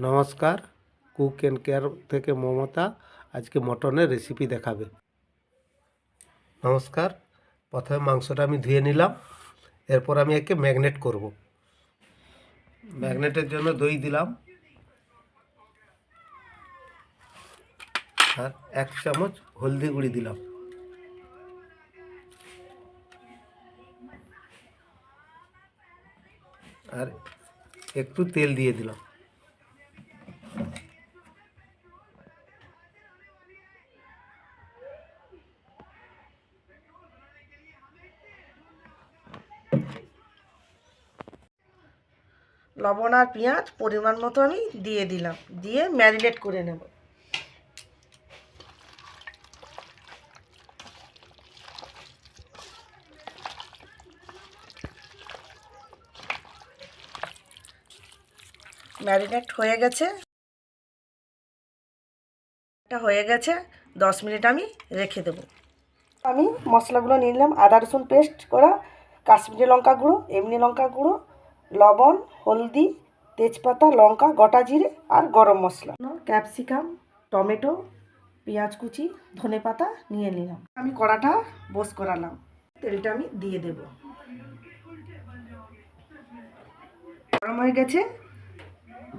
নমস্কার, cook and care থেকে মমতা। আজকে মটনের রেসিপি দেখাবে। নমস্কার, প্রথমে মাংসটা আমি ধুয়ে নিলাম, এরপর আমি একে ম্যাগনেট করব। ম্যাগনেটের জন্য দই দিলাম। আর এক চামচ হলদি গুঁড়ি দিলাম। আর একটু তেল দিয়ে দিলাম। লবণ আর পেঁয়াজ পরিমাণ মতো আমি দিয়ে দিলাম। দিয়ে ম্যারিনেট করে নেব। ম্যারিনেট হয়ে গেছে। এটা হয়ে গেছে, দশ মিনিট আমি রেখে দেবো। আমি মশলাগুলো নিলাম, আদা রসুন পেস্ট করা, কাশ্মীরি লঙ্কা গুঁড়ো, এমনি লঙ্কা গুঁড়ো লবণ, হলদি, তেজপাতা, লঙ্কা, গোটা জিরে আর গরম মশলা। ক্যাপসিকাম, টমেটো, পেঁয়াজ কুচি, ধনে পাতা নিয়ে নিলাম। আমি কড়াটা বস করালাম। তেলটা আমি দিয়ে দেব। গরম হয়ে গেছে।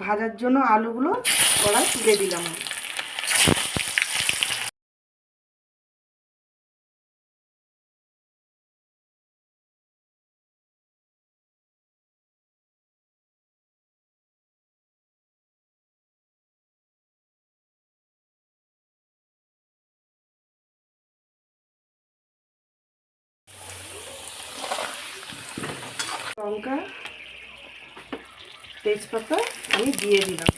ভাজার জন্য আলুগুলো কড়াই তুলে দিলাম লঙ্কা, তেজপাতা আমি দিয়ে দিলাম।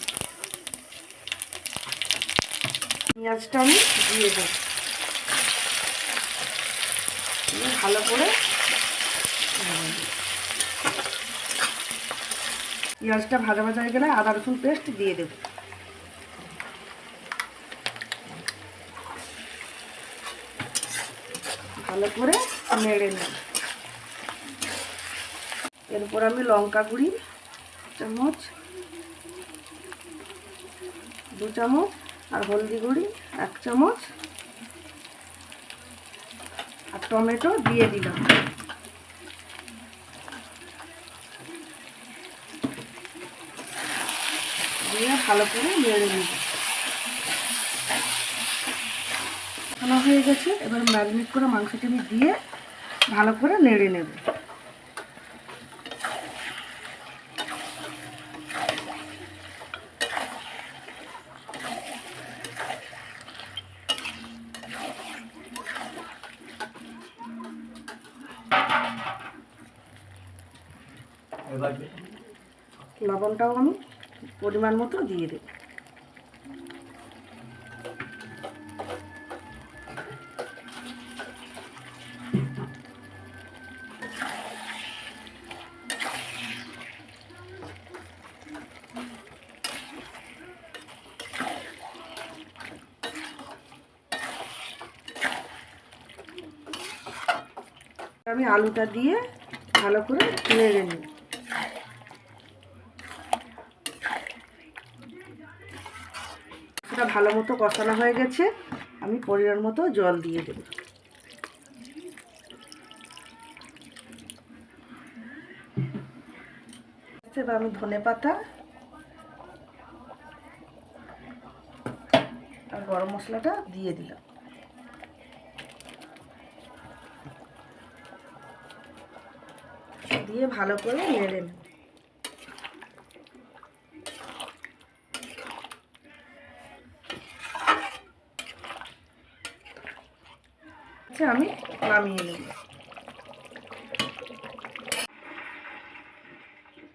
পেঁয়াজটা আমি দিয়ে দেব। ভালো করে পেঁয়াজটা ভাজা ভাজা হয়ে গেলে আদা, রসুন পেস্ট দিয়ে দেব। ভালো করে নেড়ে নেব। এরপর আমি লঙ্কা গুঁড়ি, চামচ, দু চামচ, আর হলদি গুঁড়ি, এক চামচ, আর টমেটো দিয়ে দিলাম। দিয়ে ভালো করে নেড়ে নিব। হয়ে গেছে, এবার ম্যারিনেট করে মাংসটা আমি দিয়ে ভালো করে নেড়ে নেব। লবণটাও আমি পরিমাণ মতো দিয়ে দেব। আমি আলুটা দিয়ে ভালো করে নেড়ে নিই। সেটা ভালো মতো কষানো হয়ে গেছে, আমি পরিমাণ মতো জল দিয়ে দেব। এবার আমি ধনে পাতা আর গরম মশলাটা দিয়ে দিলাম। দিয়ে ভালো করে নেড়ে নেব আমি নামিয়ে নেব।